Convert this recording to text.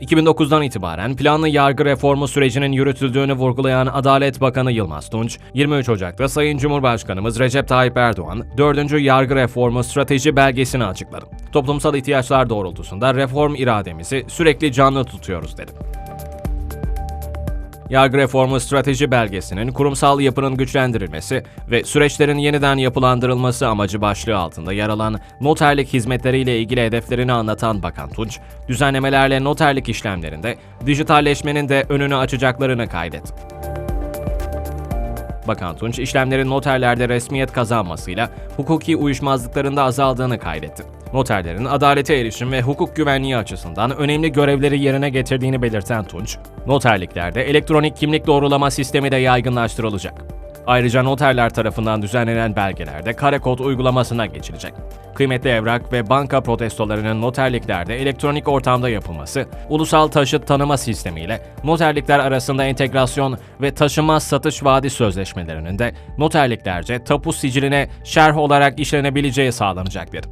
2009'dan itibaren planlı yargı reformu sürecinin yürütüldüğünü vurgulayan Adalet Bakanı Yılmaz Tunç, 23 Ocak'ta Sayın Cumhurbaşkanımız Recep Tayyip Erdoğan, 4. Yargı Reformu Strateji Belgesini açıkladı. Toplumsal ihtiyaçlar doğrultusunda reform irademizi sürekli canlı tutuyoruz dedi. Yargı Reformu Strateji Belgesi'nin kurumsal yapının güçlendirilmesi ve süreçlerin yeniden yapılandırılması amacı başlığı altında yer alan noterlik hizmetleriyle ilgili hedeflerini anlatan Bakan Tunç, düzenlemelerle noterlik işlemlerinde dijitalleşmenin de önünü açacaklarını kaydetti. Bakan Tunç, işlemlerin noterlerde resmiyet kazanmasıyla hukuki uyuşmazlıkların da azaldığını kaydetti. Noterlerin adalete erişim ve hukuk güvenliği açısından önemli görevleri yerine getirdiğini belirten Tunç, noterliklerde elektronik kimlik doğrulama sistemi de yaygınlaştırılacak. Ayrıca noterler tarafından düzenlenen belgelerde kare kod uygulamasına geçilecek. Kıymetli evrak ve banka protestolarının noterliklerde elektronik ortamda yapılması, ulusal taşıt tanıma sistemiyle noterlikler arasında entegrasyon ve taşınmaz satış vaadi sözleşmelerinin de noterliklerce tapu siciline şerh olarak işlenebileceği sağlanacaktır.